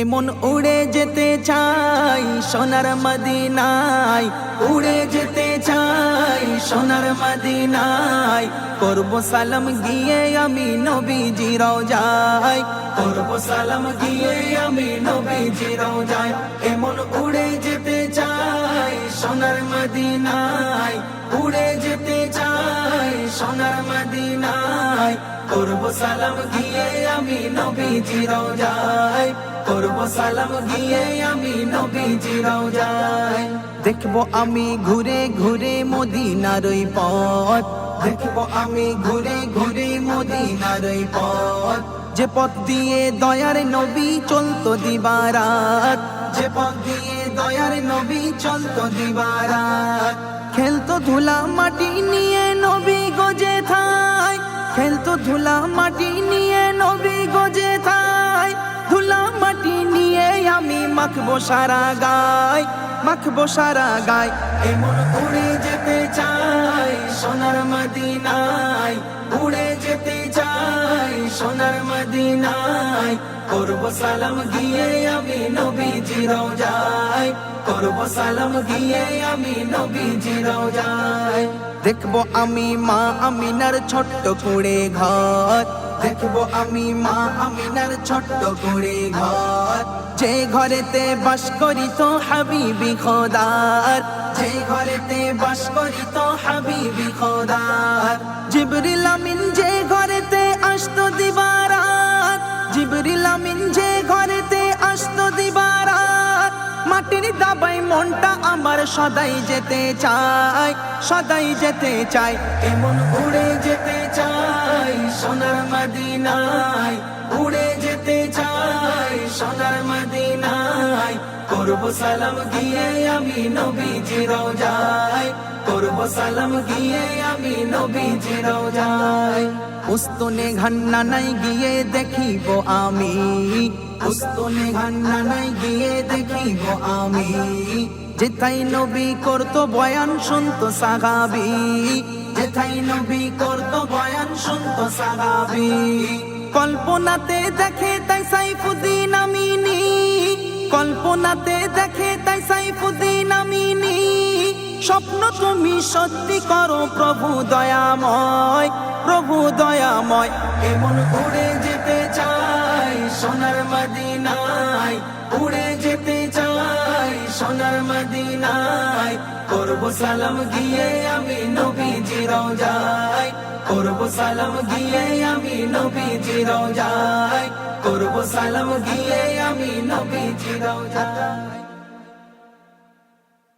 এমন উড়ে যেতে চাই সোনার মদিনায়। উড়ে যেতে চাই সোনার মদিনায়। করব সালাম গিয়ে আমি নবীজি যাই করব সালাম গিয়ে আমি নবীজি যাই এমন উড়ে যেতে চাই সোনার মদিনায়। উড়ে যেতে করব সালাম গিয়ে আমি নবীজি যাই করব সালাম গিয়ে আমি নবীজি যাই দেখব আমি ঘুরে ঘুরে মদিনার ওই পথ। দেখব আমি ঘুরে ঘুরে মদিনার ওই পথ। যে পথ দিয়ে দয়ার নবী চলতো দিবারাত। যে পথ দিয়ে দয়ার নবী চলতো দিবারাত। খেলতো ধুলা মাটি নিয়ে নবী গজে থাই খেলতো ধুলা মাটি নিয়ে নবী গজে থাই। ধুলা মাটি নিয়ে আমি মাখবো সারা গাই, মাখবো সারা গাই। এমন উড়ে যেতে চাই সোনার মদিনায়, উড়ে মদিনায় করব সালাম আমি নবীজি যাই করব সালাম আমি নবীজি যাই দেখব আমি মা আমিনার ছোট্ট কুড়ে ঘর। দেখব আমি মা আমিনার ছোট্ট কুড়ে ঘর। যে ঘরেতে বাস করি তো হাবিবি খোদার। যে ঘরেতে বাস করি তো হাবিবি খোদার। জিবরিল জিবরিল যে ঘরেতে আসতো দিবারাত। মাটির দাবাই মনটা আমার সদাই যেতে চাই সদাই যেতে চাই এমন উড়ে যেতে চাই সোনার মদিনায়, উড়ে যেতে চাই সোনার মদিনায়। করব সালাম আমি নবীজি করব সালাম আমি নবীজি উস্তনে ঘন্না নাই গিয়ে দেখিব আমি। উস্তনে ঘন্না নাই গিয়ে দেখিব আমি। যেথাই নবী করতো বয়ান শুনতো সাগাবি যেথাই নবী করতো বয়ান শুনতো সাগাবি কল্পনাতে দেখে তাই সাইফুদ্দিন আমিনী। কল্পনাতে সাইফুদ্দিন স্বপ্ন তুমি সত্যি করো, প্রভু দয়াময় প্রভু দয়াময়। এমন উড়ে যেতে চাই সোনার মদিনায়, উড়ে যেতে চাই সোনার মদিনায়। করব সালাম গিয়ে আমি নবীজি যাই করব সালাম গিয়ে আমি নবীজি যাই করব সালাম গিয়ে আমি নবীজি যাই